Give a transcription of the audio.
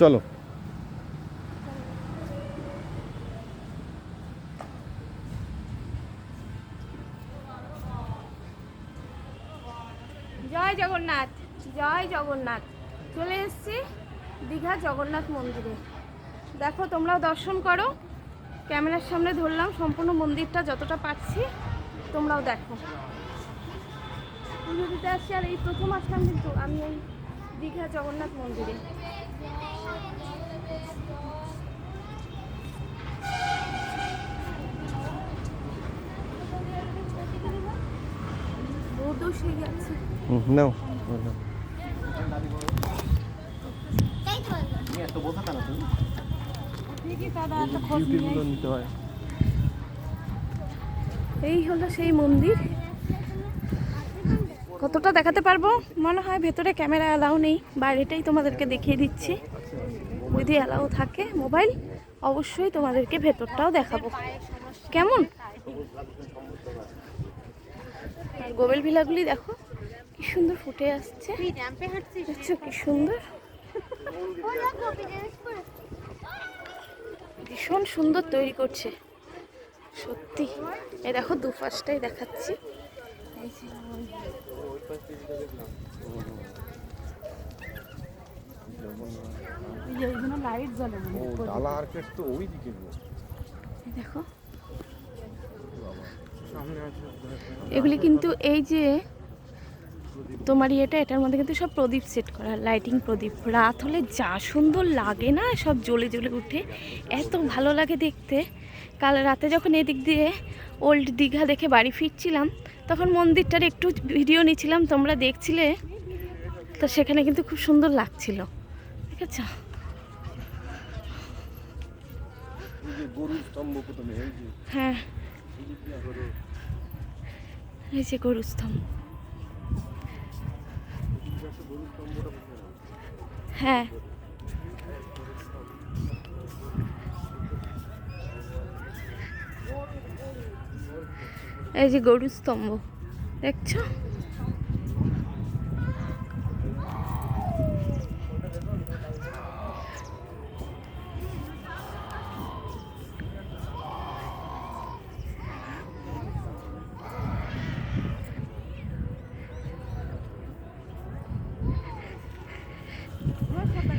চলো। জয় জগন্নাথ জয় জগন্নাথ। চলে এসছি দীঘা জগন্নাথ মন্দিরে। দেখো, তোমরাও দর্শন করো। ক্যামেরার সামনে ধরলাম, সম্পূর্ণ মন্দিরটা যতটা পাচ্ছি তোমরাও দেখো। পুজো দিতে আসছি আর এই প্রথম আসলাম কিন্তু আমি এই দীঘা জগন্নাথ মন্দিরে। নাও হয়। এই হলো সেই মন্দির। কতটা দেখাতে পারব? মনে হয় ভেতরে ক্যামেরা অ্যালাউ নেই বাইরেটাই তোমাদেরকে দেখিয়ে দিচ্ছি। যদি অ্যালাউ থাকে মোবাইল অবশ্যই তোমাদেরকে ভেতরটাও দেখাবো। কেমন? আর গোবেল ভিলাগুলি দেখো কি সুন্দর ফুটে আসছে। দেখছ কি সুন্দর? ভীষণ সুন্দর তৈরি করছে। সত্যি। এ দেখো দুপাশটাই দেখাচ্ছি। লাইট জ্বলে তো ওই দিকে দেখো। এগুলি কিন্তু এই যে তোমার ইয়েটা এটার মধ্যে কিন্তু সব প্রদীপ সেট করা লাইটিং প্রদীপ। রাত হলে যা সুন্দর লাগে না, সব জ্বলে জ্বলে উঠে। এত ভালো লাগে দেখতে। কাল রাতে যখন এদিক দিয়ে ওল্ড দীঘা দেখে বাড়ি ফিরছিলাম, তখন মন্দিরটার একটু ভিডিও নিচ্ছিলাম, তোমরা দেখছিলে? তো সেখানে কিন্তু খুব সুন্দর লাগছিল। ঠিক আছে হ্যাঁ। এই যে গরুর স্তম্ভ। প্রথমে এই যে হ্যাঁ। এই যে গরুর স্তম্ভ দেখছ?